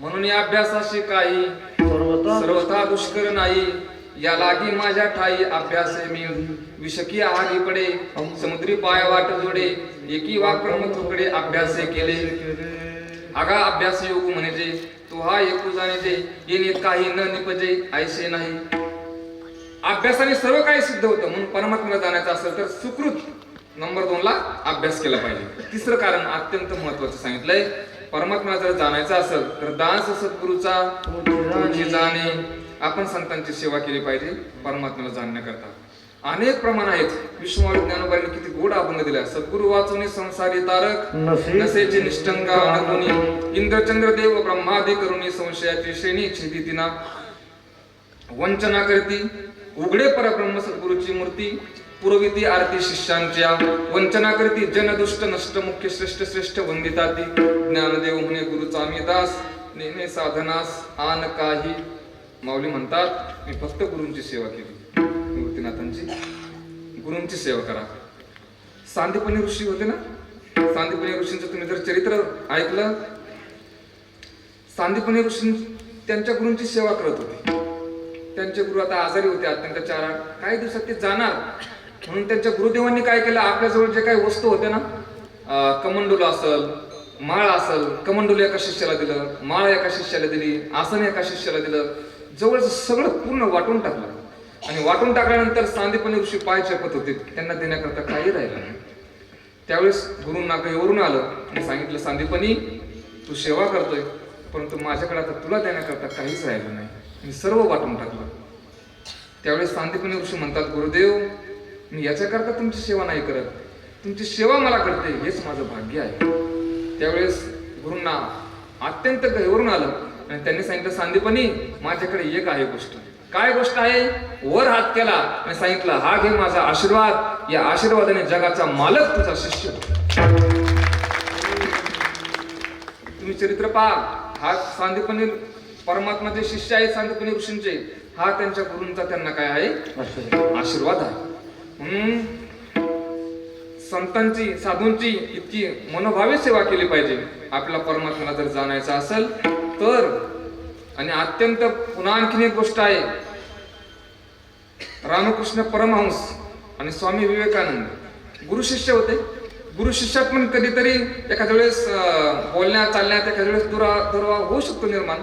म्हणून या अभ्यासाशी काही सर्वता सर्वथा दुष्कर नाही. या लागी माझ्या ठाई अभ्यास मी. विषकी आहारी पडे समुद्री पाय वाट जोडे एकी वाक्रम तुकडे अभ्यासे केले. आगा अभ्यास योग म्हणजे तो हा एकू जाणे येणे काही न निपजे ऐसे नाही. अभ्यासाने सर्व काही सिद्ध होतं म्हणून परमात्म्याला जाण्याचं असेल तर सुकृत नंबर दोन ला अभ्यास केला पाहिजे. तिसरं कारण अत्यंत महत्वाचं सांगितलंय. परमात्म्याला जर जाणायचं असेल तर दास सद्गुरूचा जाणे. आपण संतांची सेवा केली पाहिजे परमात्म्याला जाणण्याकरता अनेक प्रमाण आहेत. विश्वमाळी ज्ञानोबाईने किती गोड अभंग दिला. सद्गुरु वाचून संसारी तारक नसे नसेची निष्ठंगा इंद्रचंद्र देव ब्रह्मादि करुणी संशयाची श्रेणी छेदी तिना. वंचना करती. उघडे परब्रह्म सद्गुरूची मूर्ती. पुरविती आरती शिष्यांच्या वंचना करती जनदुष्ट नष्ट मुख्य श्रेष्ठ श्रेष्ठ वंदिताती ज्ञानदेव म्हणे गुरुचा मी दास नेने साधनास आन काही. माऊली म्हणतात मी फक्त गुरूंची सेवा केली. मूर्तीनाथांची. गुरूंची सेवा करा. सांदीपणी ऋषी होते ना? सांदीपणी ऋषींचं तुम्ही जर चरित्र ऐकलं सांदीपणी ऋषी त्यांच्या गुरूंची सेवा करत होते. त्यांचे गुरु आता आजारी होते अत्यंत चार. आठ काही दिवसात ते जाणार. म्हणून त्यांच्या गुरुदेवांनी काय केलं? आपल्याजवळ जे काही वस्तू होत्या ना अं, असल माळ असल कमंडुल एका शिष्याला दिलं माळ एका शिष्याला दिली आसन एका शिष्याला दिलं जवळच सगळं पूर्ण वाटून टाकलं. आणि वाटून टाकल्यानंतर सांदीपणी ऋषी पाय चपत होते. त्यांना देण्याकरता काही राहिलं नाही. त्यावेळेस गुरुंना वरून आलं आणि सांगितलं सांदीपणी तू सेवा करतोय परंतु माझ्याकडे आता तुला देण्याकरता काहीच राहिलं नाही. मी सर्व वाटून टाकलं. त्यावेळेस सांदीपणी ऋषी म्हणतात गुरुदेव मी याच्याकरता तुमची सेवा नाही करत. तुमची सेवा मला करते हेच माझं भाग्य आहे. त्यावेळेस गुरूंना अत्यंत गहिवरून आलं आणि त्यांनी सांगितलं सांदीपनी माझ्याकडे एक आहे गोष्ट. काय गोष्ट आहे? वर हात केला आणि सांगितलं हा घे माझा आशीर्वाद. या आशीर्वादाने जगाचा मालक तुझा शिष्य होईल." तुम्ही चरित्र पहा. हा सांदीपनी परमात्माचे शिष्य आहेत सांदीपनी ऋषींचे. हा त्यांच्या गुरूंचा त्यांना काय आहे? आशीर्वाद आहे. संतांची साधूंची इतकी मनोभावे सेवा केली पाहिजे. आपल्याला परमात्म्याला जर जाणायचं असेल तर आणि अत्यंत पुन्हा आणखीन एक गोष्ट आहे. रामकृष्ण परमहंस आणि स्वामी विवेकानंद. गुरु शिष्य होते. गुरु शिष्यात पण कधीतरी एखाद्या वेळेस बोलण्या बोलण्यात चालण्यात एखाद्या वेळेस दुरा दुरावा होऊ शकतो निर्माण.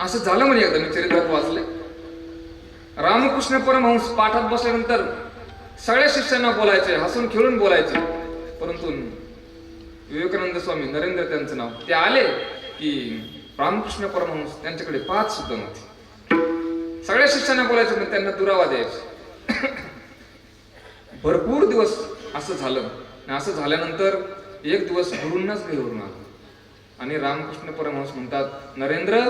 असं झालं म्हणजे एकदा मी चरित्रात वाचले रामकृष्ण परमहंस पाठात बसल्यानंतर सगळ्या शिष्यांना बोलायचे हसून खेळून बोलायचे. परंतु विवेकानंद स्वामी नरेंद्र त्यांचं नाव ते आले की रामकृष्ण परमहंस त्यांच्याकडे पाच सुद्धा नव्हते. सगळ्या शिष्यांना बोलायचे पण त्यांना दुरावा द्यायचे. भरपूर दिवस असं झालं. आणि असं झाल्यानंतर एक दिवस गुरूंनाच घेऊन आलं. आणि रामकृष्ण परमहंस म्हणतात नरेंद्र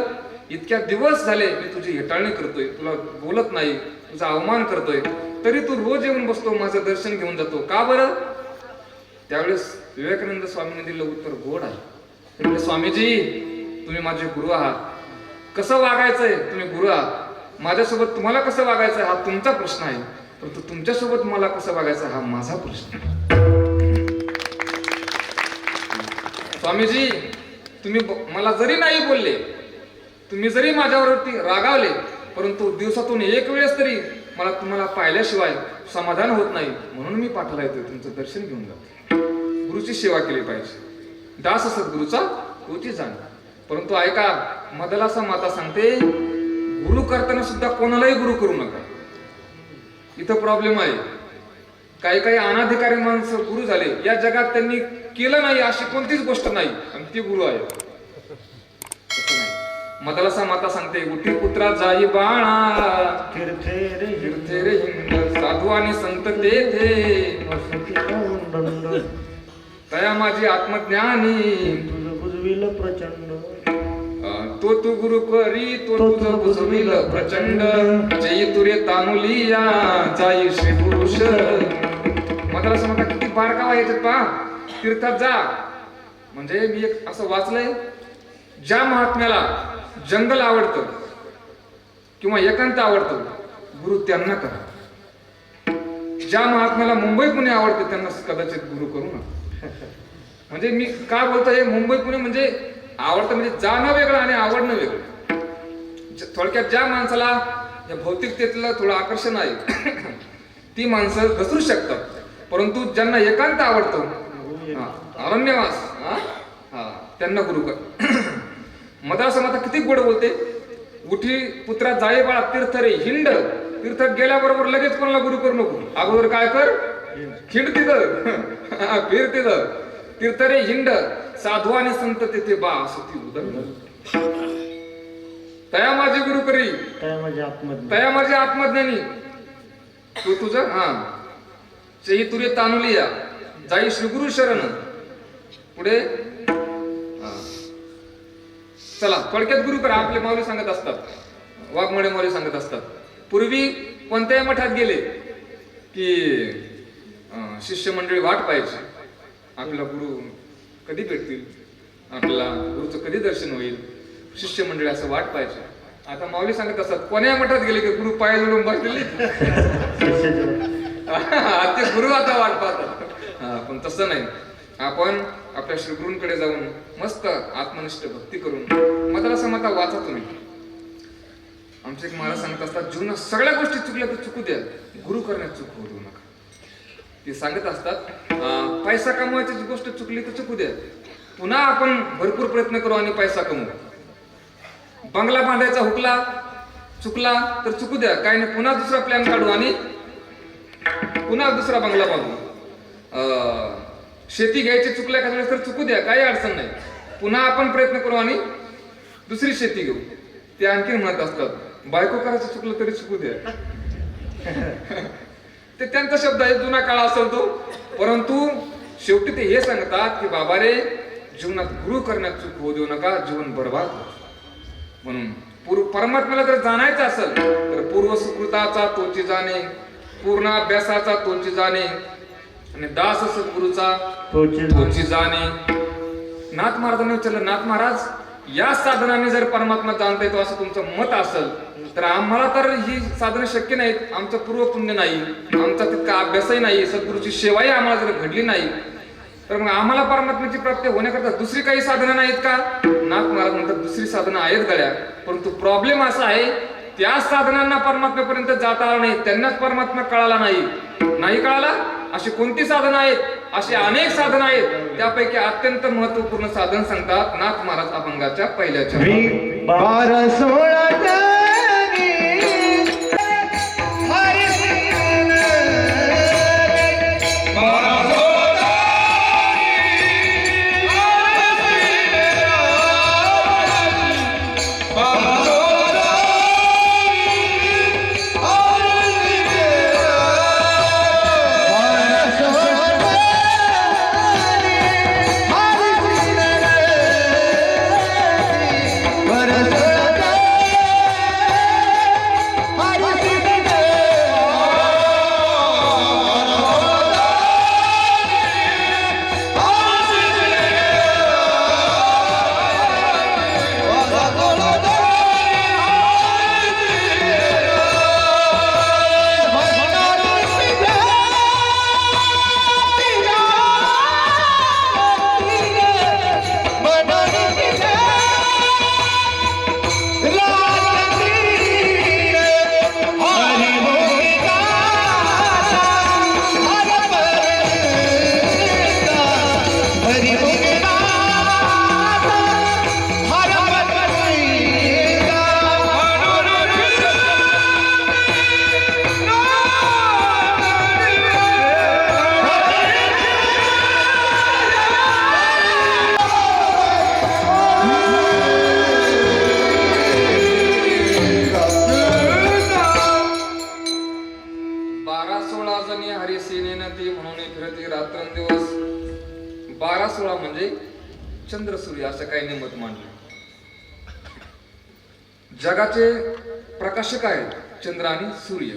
इतक्या दिवस झाले मी तुझी हेटाळणी करतोय तुला बोलत नाही तुझा अवमान करतोय. तरी तू रोज येऊन बसतो माझं दर्शन घेऊन जातो. का बरं? त्यावेळेस विवेकानंद स्वामींनी दिलं उत्तर गोड आहे. ते स्वामीजी तुम्ही माझे गुरु आहात. कसं वागायचंय? तुम्ही गुरु आहात. माझ्यासोबत तुम्हाला कसं वागायचं हा तुमचा प्रश्न आहे. परंतु तुमच्यासोबत मला कसं वागायचं हा माझा प्रश्न स्वामीजी तुम्ही मला जरी नाही बोलले तुम्ही जरी माझ्यावरती रागावले परंतु दिवसातून एक वेळेस तरी मला तुम्हाला पाहिल्याशिवाय समाधान होत नाही म्हणून मी पाठवला येतोय तुमचं दर्शन घेऊन जातो गुरुची सेवा केली पाहिजे. दास सद्गुरूचा गुरुची जाण. परंतु ऐका मदलासा माता सांगते गुरु करताना सुद्धा कोणालाही गुरु करू नका. इथं प्रॉब्लेम आहे. काही काही अनाधिकारी माणसं गुरु झाले. या जगात त्यांनी केलं नाही अशी कोणतीच गोष्ट नाही. आणि ती गुरु आहे. मदलासा माता सांगते उठी पुत्रा जाई बाळा तीर्थे रे तीर्थे रे हिंद साधू आणि संत तेथे तया माझी आत्मज्ञानी. तुझं बुजविल प्रचंड तो तू गुरु करी तो तुझ बुजविल प्रचंड. जय तुरे तानुलिया जाई श्री पुरुष. मदलासा माता किती बारकावा याच्यात पहा. तीर्थात जा. म्हणजे मी एक असं वाचलंय ज्या महात्म्याला जंगल आवडतं. किंवा एकांत आवडतं. गुरु त्यांना करा. ज्या महात्म्याला मुंबई पुणे आवडते त्यांना कदाचित गुरु करू ना म्हणजे मी काय बोलतो हे मुंबई पुणे म्हणजे आवडतं म्हणजे जाणं वेगळं आणि आवडणं वेगळं. थोडक्यात ज्या माणसाला या भौतिकतेतलं थोडं आकर्षण आहे ती माणसं घसरू शकतात. परंतु ज्यांना एकांत आवडतो अरण्यवास हा? हा, त्यांना गुरु कर. मद्रास माता किती गोड बोलते? उठी पुत्रा जाई बाळा तीर्थ रे हिंड. तीर्थ गेल्याबरोबर लगेच कोणाला गुरु करू नको? अगोदर काय कर? हिंड तिथं. फिर तिथं. तीर्थ रे हिंड. साधू आणि संत तेथे बा असं ती उदंड. तया माझी गुरु करी. तया माझी आत्मज्ञानी. तू तुझं? हा. चेही तुरे तानुलिया. जाई श्रीगुरु शरण. पुढे. चला थोडक्यात गुरु करा आपले माऊली सांगत असतात. वाघमोडे माऊली सांगत असतात. पूर्वी कोणत्याही मठात गेले की शिष्यमंडळी वाट पाहायची. आपला गुरु कधी भेटतील? आपल्याला गुरुचं कधी दर्शन होईल? शिष्यमंडळी असं वाट पाहायचे. आता माऊली सांगत असतात कोण्या मठात गेले की गुरु पाय जोडून बसलेले? ते गुरु आता वाट पाहतात. पण तसं नाही. आपण आपल्या श्रीगुरूंकडे जाऊन मस्त आत्मनिष्ठ भक्ती करून मधाला समता वाचा तुम्ही. आमचे एक महाराज सांगत असतात जीवनात सगळ्या गोष्टी चुकल्या तर चुकू द्या. गुरु करण्यात चूक होऊ देऊ नका. ते सांगत असतात पैसा कमवायची गोष्ट चुकली तर चुकू द्या. पुन्हा आपण भरपूर प्रयत्न करू आणि पैसा कमवू. बंगला बांधायचा हुकला चुकला तर चुकू द्या. काही नाही पुन्हा दुसरा प्लॅन काढू आणि पुन्हा दुसरा बंगला बांधू. अं, शेती घ्यायची चुकल्या का वेळेस तर चुकू द्या काही अडचण नाही. पुन्हा आपण प्रयत्न करू आणि दुसरी शेती घेऊ. ते आणखी म्हणत असतात बायको करायचं चुकलं तरी चुकू द्या. ते त्यांचा शब्द आहे जुना काळ असेल तो. परंतु शेवटी ते हे सांगतात की बाबा रे जीवनात गुरु करण्यात चूक होऊ देऊ नका जीवन बर्बाद म्हणून पूर्व परमात्म्याला जर जाणायचं असेल तर पूर्व सुकृताचा तोची जाणे पूर्ण अभ्यासाचा तोची जाणे आणि दास सद्गुरूचा तोची जाणे. नाथ महाराजांनी विचारलं नाथ महाराज या साधनाने जर परमात्मा जाणता येतो असं तुमचं मत असेल तर आम्हाला तर ही साधनं शक्य नाहीत. आमचं पूर्व पुण्य नाही. आमचा तितका अभ्यासही नाही. सद्गुरूची सेवाही आम्हाला जर घडली नाही तर मग आम्हाला परमात्म्याची प्राप्ती होण्याकरता दुसरी काही साधनं नाहीत का? नाथ महाराज म्हणतात दुसरी साधनं आहेत गड्या. परंतु प्रॉब्लेम असा आहे त्या साधनांना परमात्म्यापर्यंत जाता आला नाही. त्यांनाच परमात्मा कळाला नाही. नाही कळाला? अशी कोणती साधनं आहेत? अशी अनेक साधनं आहेत. त्यापैकी अत्यंत महत्त्वपूर्ण साधन सांगतात नाथ महाराज अभंगाच्या पहिल्याच्या बारा सोळा Amen. प्रकाशक आहेत चंद्र आणि सूर्य.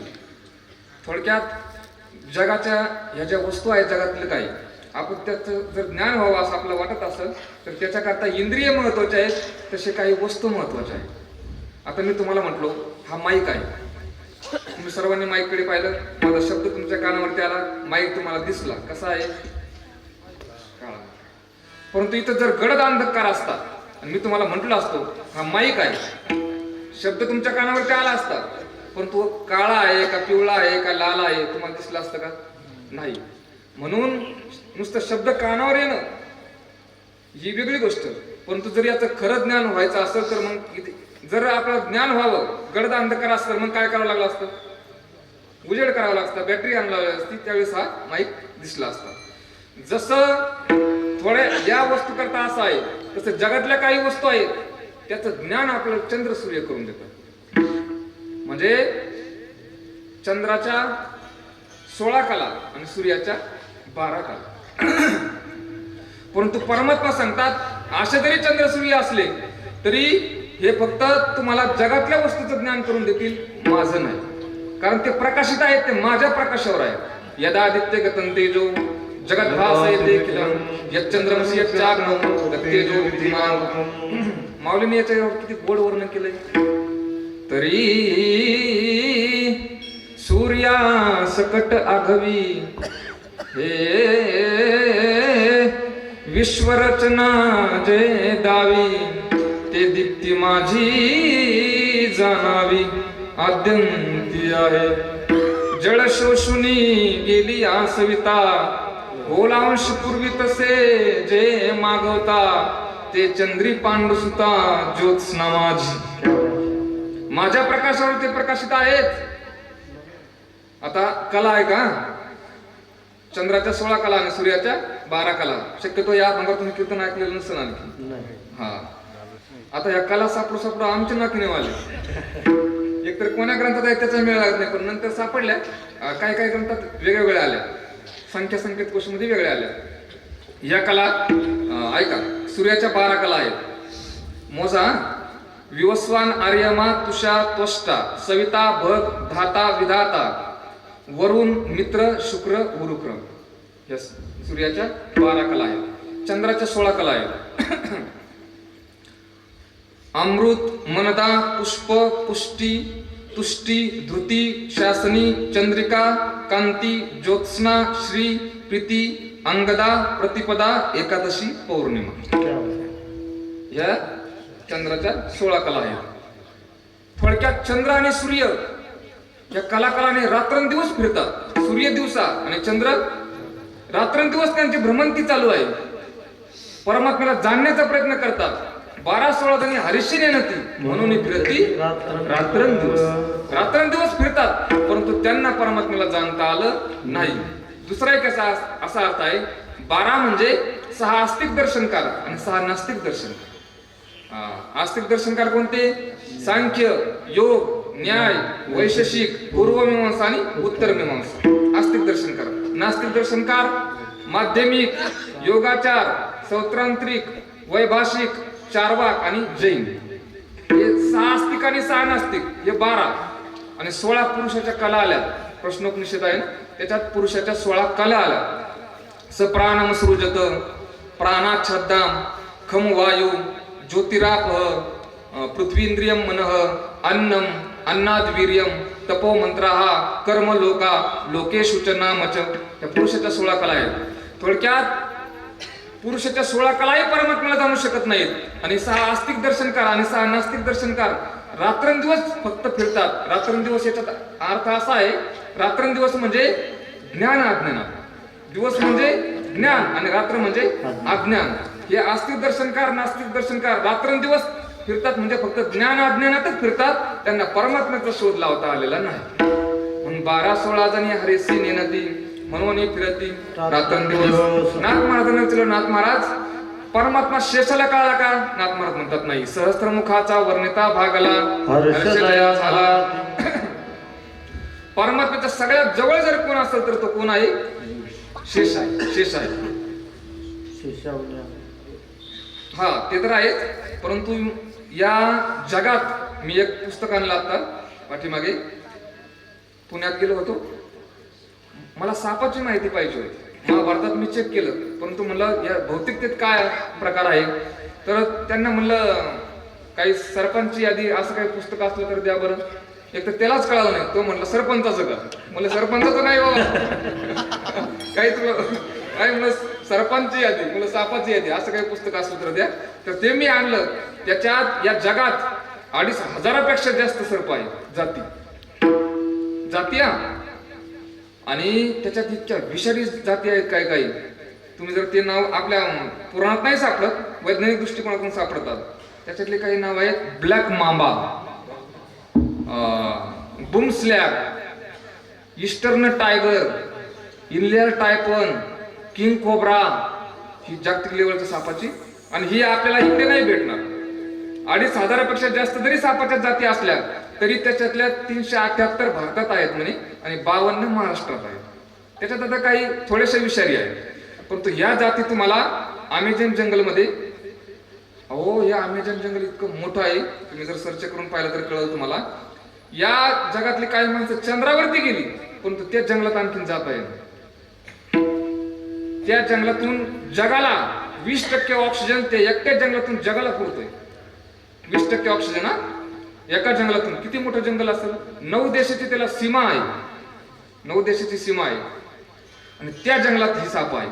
थोडक्यात जगाच्या ह्या ज्या वस्तू आहेत जगातलं काही आपण त्याचं जर ज्ञान व्हावं असं आपल्याला वाटत असेल तर त्याच्याकरता इंद्रिय महत्त्वाचे आहेत तसे काही वस्तू महत्त्वाच्या आहेत. आता मी तुम्हाला म्हटलो हा माईक आहे. तुम्ही सर्वांनी माईककडे पाहिलं माझा शब्द तुमच्या कानावरती आला माईक तुम्हाला दिसला. कसा आहे? काळा. परंतु इथं जर गडद अंधकार असता आणि मी तुम्हाला म्हटलं असतो हा माईक आहे. शब्द तुमच्या कानावरती आला असता. पण तो काळा आहे का पिवळा आहे का लाल आहे तुम्हाला दिसला असतं का? नाही. म्हणून नुसतं शब्द कानावर येणं ही वेगळी गोष्ट. परंतु जर याचं खरं ज्ञान व्हायचं असेल तर मग जर आपलं ज्ञान व्हावं गडद अंधकार असतं तर मग काय करावं लागलं असतं? उजेड करावं लागतं बॅटरी आणलावी असती त्यावेळेस हा माईक दिसला असता. जसं थोड्या या वस्तू करता असं आहे तसं जगातल्या काही वस्तू आहेत त्याचं ज्ञान आपल्याला चंद्र सूर्य करून देतात म्हणजे चंद्राच्या सोळा कला आणि सूर्याच्या बारा कला. परंतु परमात्मा सांगतात असे जरी चंद्र सूर्य असले तरी हे फक्त तुम्हाला जगातल्या वस्तूचं ज्ञान करून देतील माझं नाही. कारण ते प्रकाशित आहेत ते माझ्या प्रकाशावर आहे यदा आदित्य गतन तेजो जगत भास यच्चंद्रमसी यच्चाग्नौ तेजो विधिमान माऊलीने याच्यावर किती गोड वर्णन केलंय. तरी सूर्या सकट आघवी. हे विश्वरचना जे दावी. ते दीप्ती माझी जाणावी. आद्यंती आहे. जळ शोषुनी गेली आसविता बोलांश पूर्वी तसे जे मागवता. ते चंद्री पांडुसुता ज्योत्स्ना माझी माझ्या प्रकाशावर ते प्रकाशित आहेत. आता कला आहे का? चंद्राच्या सोळा कला आणि सूर्याच्या बारा कला. शक्यतो या भागात तुम्ही कीर्तन ऐकलेलं नसेल आणखी. हा. आता या कला सापडू सापडू आमच्या नाकीने वाले. एकतर कोण्या ग्रंथात आहे त्याचा मेळ लागत नाही पण नंतर सापडल्या काही काही ग्रंथात ग्रंथात वेगवेगळ्या आल्या. संख्या संकेत कोशमध्ये वेगळ्या आल्या. या कला ऐका सूर्याच्या बारा कला आहेत. मोजा विवस्वान आर्यमा तुषा त्वष्टा सविता भग धाता विधाता वरुण मित्र शुक्र गुरुक्रम. या सूर्याच्या बारा कला आहेत. चंद्राच्या सोळा कला आहेत. अमृत मनदा पुष्प पुष्टी तुष्टी धृती शासनी चंद्रिका कांती ज्योत्स्ना श्री प्रीती अंगदा प्रतिपदा एकादशी पौर्णिमा. या चंद्राच्या सोळा कला आहेत. थोडक्यात चंद्र आणि सूर्य या कलाकाराने रात्रंदिवस फिरतात. सूर्य दिवसा आणि चंद्र रात्रंदिवस त्यांची भ्रमंती चालू आहे. परमात्म्याला जाणण्याचा प्रयत्न करतात. बारा सोळा जणी हरिशी नेनती म्हणून ही फिरती रात्रंदिवस. रात्रंदिवस फिरतात परंतु त्यांना परमात्म्याला जाणता आलं नाही. दुसरा एक असा असा अर्थ आहे बारा म्हणजे सहा आस्तिक दर्शनकार आणि सहा नास्तिक दर्शनकार. आस्तिक दर्शनकार कोणते? सांख्य योग न्याय वैशेषिक पूर्वमीमांसा आणि उत्तर मीमांसा. आस्तिक दर्शनकार. नास्तिक दर्शनकार माध्यमिक योगाचार सौत्रांत्रिक वैभाषिक चारवाक आणि जैन. हे सहा आस्तिक आणि सहा नास्तिक हे बारा. आणि सोळा पुरुषाच्या कला आल्या. प्रश्नोपनिषद आहे ना? त्याच्यात पुरुषाच्या सोळा कला आल्या. सप्राणम सृजत प्राणाच्छादाम खम वायू ज्योतिराप पृथ्वींद्रियम मनः अन्नम अन्नाद वीर्यम तपो मंत्राह कर्म लोका लोकेशु च नामच या पुरुषाच्या सोळा कला आहेत. थोडक्यात पुरुषाच्या सोळा कलाही परमात्म्याला जाणू शकत नाहीत. आणि सहा आस्तिक दर्शनकार आणि सहा नास्तिक दर्शनकार रात्रंदिवस फक्त फिरतात. रात्रंदिवस याच्यात अर्थ असा आहे रात्रंदिवस म्हणजे ज्ञान अज्ञानात दिवस म्हणजे ज्ञान आणि रात्र म्हणजे अज्ञान हे आस्तिक दर्शनकार नास्तिक दर्शनकार रात्रंदिवस फिरतात म्हणजे फक्त ज्ञान अज्ञानातच फिरतात. त्यांना परमात्म्याचा शोध लावता आलेला नाही. म्हणून बारा सोळा जणी हरिसी नेनती म्हणून फिरती. रात्रंदिवस नाथ महाराजांना विचारलं नाथ महाराज परमात्मा शेषाला कळला का? नाथ महाराज म्हणतात नाही. सहस्त्रमुखाचा वर्णिता भागला. हर्षदया झाला. परमात्म्याच्या सगळ्यात जवळ जर कोण असेल तर तो कोण आहे? शेष आहे शेष आहे हा ते तर आहेच परंतु या जगात मी एक पुस्तक आणलं आता पाठीमागे. पुण्यात गेलो होतो. मला सापाची माहिती पाहिजे होती. महाभारतात मी चेक केलं परंतु म्हणलं या भौतिकतेत काय प्रकार आहे? तर त्यांना म्हणलं काही सरपंच यादी असं काही पुस्तक असलं तर द्या बरं. एक तर त्यालाच कळालं नाही. तो म्हटलं सरपंचाचं का? म्हणलं सरपंचाचं नाही बाबा. काही तुला काय म्हणलं सरपंचची यादी. म्हणलं सापाची यादी. असं काही पुस्तक असलं तर द्या. तर ते मी आणलं. त्याच्यात या जगात अडीच हजारापेक्षा जास्त सर्प आहे जाती. जाती हा. आणि त्याच्यात इतक्या विषारी जाती आहेत काही काही. तुम्ही जर ते नाव आपल्या पुराणात नाही सापडत वैज्ञानिक दृष्टिकोनातून सापडतात. त्याच्यातले काही नाव आहेत black mamba. Boomslang eastern tiger inland taipan king cobra ही जागतिक लेवलच्या सापाची आणि ही आपल्याला इकडे नाही भेटणार अडीच हजारापेक्षा जास्त जरी सापाच्या जाती असल्या तरी त्याच्यातल्या तीनशे अठ्याहत्तर भारतात आहेत म्हणे आणि बावन्न महाराष्ट्रात आहेत त्याच्यात आता काही थोडेसे विषारी आहेत परंतु ह्या जाती तुम्हाला अमेझॉन जंगलमध्ये अहो हे अमेझॉन जंगल इतकं मोठं आहे तुम्ही जर सर्च करून पाहिलं तर कळलं तुम्हाला या जगातली काही माणसं चंद्रावरती गेली परंतु त्या जंगलात आणखीन जात आहे त्या जंगलातून जगाला वीस टक्के ऑक्सिजन त्या एकट्या जंगलातून जगाला पुरतोय. वीस टक्के ऑक्सिजन हा? एका जंगलातून किती मोठं जंगल असेल? नऊ देशाची त्याला सीमा आहे. नऊ देशाची सीमा आहे. आणि त्या जंगलात ही साप आहे.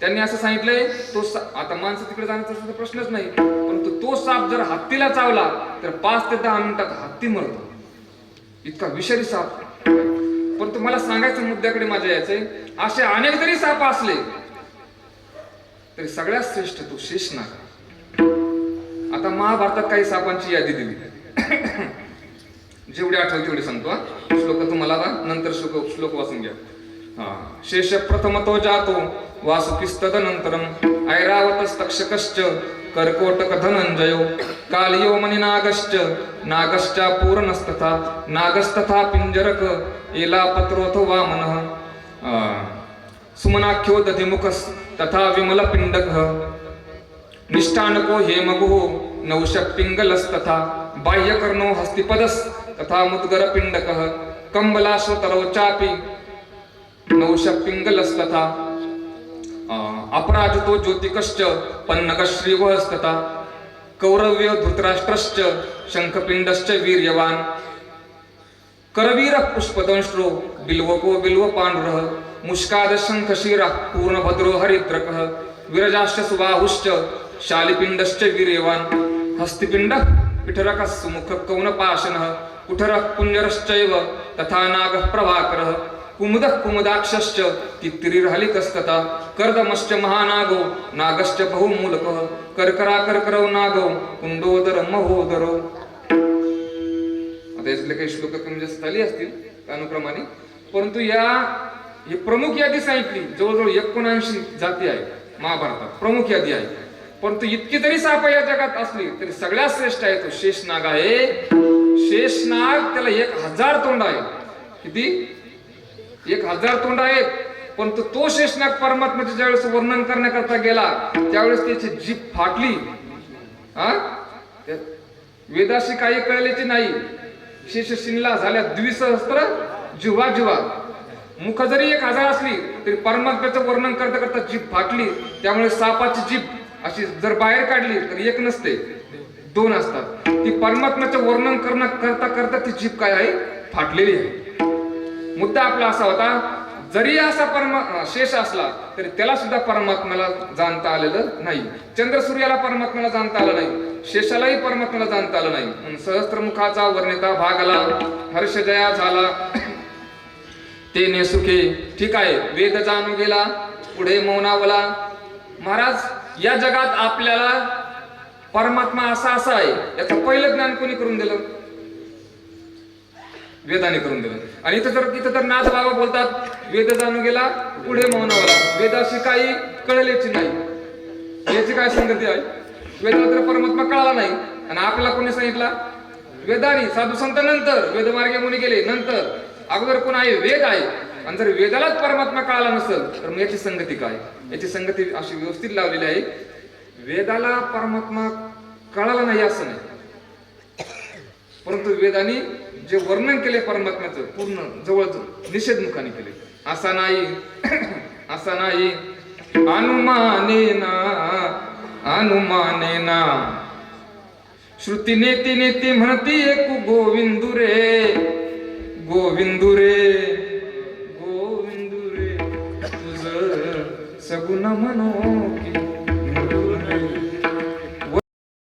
त्यांनी असं सांगितलंय तो सा- आता माणसं तिकडे जाण्याचा प्रश्नच नाही परंतु तो साप जर हत्तीला चावला तर पाच ते दहा मिनिटात हत्ती मरतो. इतका विषारी साप. परंतु मला सांगायचं मुद्द्याकडे माझ्या यायचंय असे अनेक जरी साप असले. तरी सगळ्यात श्रेष्ठ तो शेषनाग. आता महाभारतात काही सापांची यादी दिली. जेवढे आठवते तेवढे सांगतो श्लोक तुम्हाला नंतर श्लोक श्लोक वाचून घ्या. हा. शेष प्रथमतो जातो वासुकिस्तदनंतरम ऐरावतस्तक्षकश्च कर्कोटकधनञ्जयो कालियो मणिनागश्च नागश्चा पूरणस्तथा नागस्तथा पिञ्जरक एलापत्रोऽथ वामनः। सुमनाख्यो दधिमुखस् तथा विमलपिण्डकः। पिंडक निष्ठानको हेमगुः नौशपिङ्गलस्तथा बाह्यकर्णो हस्तिपदस् तथा मुद्गरपिण्डकः। कम्बलाश्वतरौ चापि नौशपिङ्गलस्तथा अपराजितो ज्योतिकश्च पन्नकश्रीवहस्तथा कौरव्य धृतराष्ट्रश्च शङ्खपिण्डश्च वीर्यवान् करवीरः पुष्पदंश्रो बिल्वको बिल्वपाण्डुरः मुष्कादशङ्खशिरः पूर्णभद्रो हरिद्रकः विरजाश्च सुबाहुश्च शालिपिण्डश्च वीर्यवान् हस्तिपिण्डः पिठरकः सुमुखः कौनपाशनः कुठरः पुण्यरश्चैव तथा नागः प्रभाकरः। कुमुदः कुमुदाक्षश्च तित्तिरिर्हलिकस्तथा कर्दमश्च महानागो नागश्च बहुमूलकः। कर्कराकर्करौ नागो कुंडोदर महोदरो। आता याच्यातले काही श्लोक कमी जास्त झाली असतील अनुक्रमाने. परंतु या ही प्रमुख यादी सांगितली जवळजवळ एकोणऐंशी जाती आहे महाभारतात प्रमुख यादी आहे परंतु इतकी जरी साप या जगात असली तरी सगळ्यात श्रेष्ठ आहे तो शेषनाग आहे. शेषनाग त्याला एक हजार तोंड आहे. किती? एक हजार तोंड आहेत परंतु तो शेषनाग परमात्म्याचे ज्यावेळेस वर्णन करण्याकरता गेला त्यावेळेस त्याची जीभ फाटली. हा? वेदाशी काही कळल्याची नाही. शेष शिनला झाल्या द्विसहस्त्र जिव्हा जिव्हा. मुख जरी एक हजार असली तरी परमात्म्याचं वर्णन करता करता जीभ फाटली. त्यामुळे सापाची जीभ अशी जर बाहेर काढली तर एक नसते दोन असतात. ती परमात्म्याचं वर्णन करणं करता करता ती जीभ काय आहे? फाटलेली आहे. मुद्दा आपला असा होता जरी असा परमा शेष असला तरी त्याला सुद्धा परमात्म्याला जाणता आलेलं नाही. चंद्र सूर्याला परमात्म्याला जाणता आलं नाही. शेषालाही परमात्म्याला जाणता आलं नाही. सहस्त्रमुखाचा वर्णिता भाग आला हर्षजया झाला. तेने सुखे ठीक आहे वेद जाणू गेला पुढे मौनावला. महाराज या जगात आपल्याला परमात्मा असा असा आहे याचं पहिलं ज्ञान कोणी करून दिलं? वेदाने करून दिलं. आणि इथं तर इथं तर नाथ बाबा बोलतात वेद जाणू गेला पुढे मौनावला. वेदाशी काही कळलेची नाही. याची काय संगती आहे? वेदा तर परमात्मा कळाला नाही. आणि आपल्याला कोणी सांगितला? वेदानी साधू संत नंतर वेदमार्गे मुनी गेले नंतर. अगोदर कोण आहे? वेद आहे. आणि जर वेदालाच परमात्मा कळाला नसेल तर मग याची संगती काय? याची संगती अशी व्यवस्थित लावलेली आहे. वेदाला परमात्मा कळाला नाही असं नाही. परंतु वेदानी जे वर्णन केले परमात्म्याचं पूर्ण जवळच निषेध मुखाने केले. असा नाही असा नाही. अनुमाने ना अनुमाने ना. श्रुती नेती नेती म्हणती एक गोविंदू रे गोविंदू रे गोविंदू रे तुझ सगुण म्हणो की